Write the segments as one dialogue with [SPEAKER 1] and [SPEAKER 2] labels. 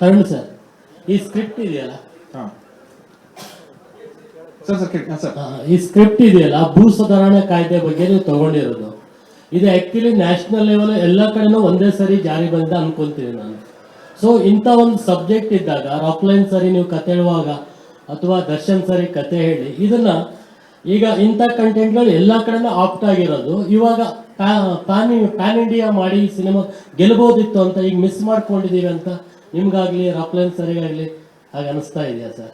[SPEAKER 1] Tarun sir. ಈ script ಇದೆಯಲ್ಲ?
[SPEAKER 2] ಹಾ. ಸರ್ ಸರ್ ಕೇಳಿ. ಸರ್.
[SPEAKER 1] ಆ, ಈ ಸ್ಕ್ರಿಪ್ಟ್ ಇದೆಯಲ್ಲ ಭೂ ಸುಧಾರಣಾ ಕಾಯ್ದೆ ಬಗ್ಗೆ ನೀವು ತಗೊಂಡಿರೋದು. ಇದು ಆಕ್ಚುಲಿ ನ್ಯಾಷನಲ್ ಲೆವೆಲ್ ಎಲ್ಲ ಕಡೆನೂ ಒಂದೇ ಸರಿ ಜಾರಿ ಬಂದ ಅನ್ಕೊಂತೀನಿ ನಾನು. ಸೊ ಇಂಥ ಒಂದು ಸಬ್ಜೆಕ್ಟ್ ಇದ್ದಾಗ ರಾಕ್ಲೈನ್ ಸರಿ ನೀವು ಕತೆ ಹೇಳುವಾಗ ಅಥವಾ ದರ್ಶನ್ ಸರಿ ಕತೆ ಹೇಳಿ ಇದನ್ನ ಈಗ ಇಂಥ ಕಂಟೆಂಟ್ಗಳು ಎಲ್ಲ ಕಡೆನೂ ಆಪ್ಟ್ ಆಗಿರೋದು. ಇವಾಗ ಪ್ಯಾನ್ ಪ್ಯಾನ್ ಇಂಡಿಯಾ ಮಾಡಿ ಸಿನಿಮಾ ಗೆಲ್ಬೋದಿತ್ತು ಅಂತ ಈಗ ಮಿಸ್ ಮಾಡ್ಕೊಂಡಿದೀವಿ ಅಂತ ನಿಮ್ಗಾಗ್ಲಿ ರಾಕ್ಲೈನ್ ಸರಿಗಾಗ್ಲಿ ಹಾಗೆ ಅನಿಸ್ತಾ ಇದೆಯಾ ಸರ್?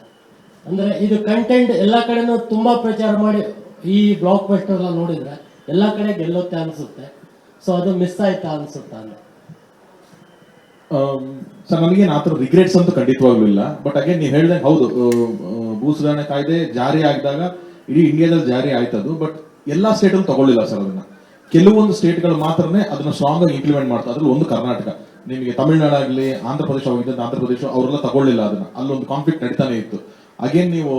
[SPEAKER 1] ಅಂದ್ರೆ ಇದು ಕಂಟೆಂಟ್ ಎಲ್ಲ ಕಡೆನೂ ತುಂಬಾ ಪ್ರಚಾರ ಮಾಡಿ ಈ ಬ್ಲಾಕ್ ಬಸ್ಟರ್ ಎಲ್ಲ ನೋಡಿದ್ರೆ ಎಲ್ಲ ಕಡೆ ಗೆಲ್ಲುತ್ತೆ ಅನ್ಸುತ್ತೆ. ಸೊ ಅದು ಮಿಸ್ ಆಯ್ತಾ ಅನ್ಸುತ್ತಾ ಅಂತ?
[SPEAKER 2] ಸರ್ ನಮಗೆ ಆ ಥರ ರಿಗ್ರೆಟ್ಸ್ ಅಂತೂ ಖಂಡಿತವಾಗ್ಲೂ ಇಲ್ಲ. ಬಟ್ ಅಗೇನ್ ನೀವು ಹೇಳ್ದಂಗೆ ಹೌದು. ಆ, ಭೂ ಸುಧಾರಣೆ ಕಾಯ್ದೆ ಜಾರಿ ಆಗಿದಾಗ ಇಡೀ ಇಂಡಿಯಾದಲ್ಲಿ ಜಾರಿ ಆಯ್ತದು. ಬಟ್ ಎಲ್ಲ ಸ್ಟೇಟಲ್ಲೂ ತಗೊಳ್ಳಿಲ್ಲ ಸರ್ ಅದನ್ನ. ಕೆಲವೊಂದು ಸ್ಟೇಟ್ಗಳು ಮಾತ್ರನೇ ಅದನ್ನ ಸ್ಟ್ರಾಂಗ್ ಆಗಿ ಇಂಪ್ಲಿಮೆಂಟ್ ಮಾಡ್ತಾ ಅದ್ರಲ್ಲಿ ಒಂದು ಕರ್ನಾಟಕ. ನಿಮಗೆ ತಮಿಳುನಾಡಾಗಲಿ ಆಂಧ್ರ ಪ್ರದೇಶ ಹೋಗಿದ್ದಂತ ಆಂಧ್ರ ಪ್ರದೇಶ ಅವರೆಲ್ಲ ತಗೊಳ್ಳಿಲ್ಲ ಅದನ್ನ. ಅಲ್ಲೊಂದು ಕಾನ್ಫ್ಲಿಕ್ಟ್ ನಡೀತಾನೆ ಇತ್ತು. ಅಗೇನ್ ನೀವು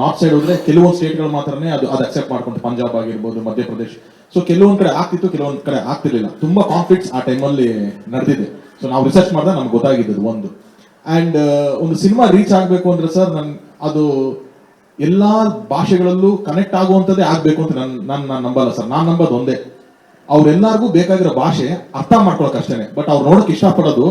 [SPEAKER 2] ನಾರ್ತ್ ಸೈಡ್ ಹೋದ್ರೆ ಕೆಲವೊಂದು ಸ್ಟೇಟ್ಗಳು ಮಾತ್ರನೇ ಅದು ಅದು ಅಕ್ಸೆಪ್ಟ್ ಮಾಡ್ಕೊಂಡು ಪಂಜಾಬ್ ಆಗಿರ್ಬೋದು, ಮಧ್ಯಪ್ರದೇಶ. ಸೊ ಕೆಲವೊಂದ್ ಕಡೆ ಆಗ್ತಿತ್ತು, ಕೆಲವೊಂದ್ ಕಡೆ ಆಗ್ತಿರ್ಲಿಲ್ಲ. ತುಂಬಾ ಕಾನ್ಫ್ಲಿಕ್ಟ್ಸ್ ಆ ಟೈಮಲ್ಲಿ ನಡೆದಿದೆ. ಸೊ ನಾವು ರಿಸರ್ಚ್ ಮಾಡಿದಾಗ ನಮ್ಗೆ ಗೊತ್ತಾಗಿದ್ದು ಒಂದು. ಅಂಡ್ ಒಂದು ಸಿನಿಮಾ ರೀಚ್ ಆಗ್ಬೇಕು ಅಂದ್ರೆ ಸರ್ ನನ್, ಅದು ಎಲ್ಲಾ ಭಾಷೆಗಳಲ್ಲೂ ಕನೆಕ್ಟ್ ಆಗುವಂತದ್ದೇ ಆಗ್ಬೇಕು ಅಂತ ನನ್ನ ನಾನು ನಾನು ನಂಬಲ್ಲ ಸರ್ ನಾನು ನಂಬೋದು ಒಂದೇ. ಅವ್ರೆಲ್ಲರಿಗೂ ಬೇಕಾಗಿರೋ ಭಾಷೆ ಅರ್ಥ ಮಾಡ್ಕೊಳಕ್ ಅಷ್ಟೇನೆ. ಬಟ್ ಅವ್ರು ನೋಡಕ್ ಇಷ್ಟಪಡೋದು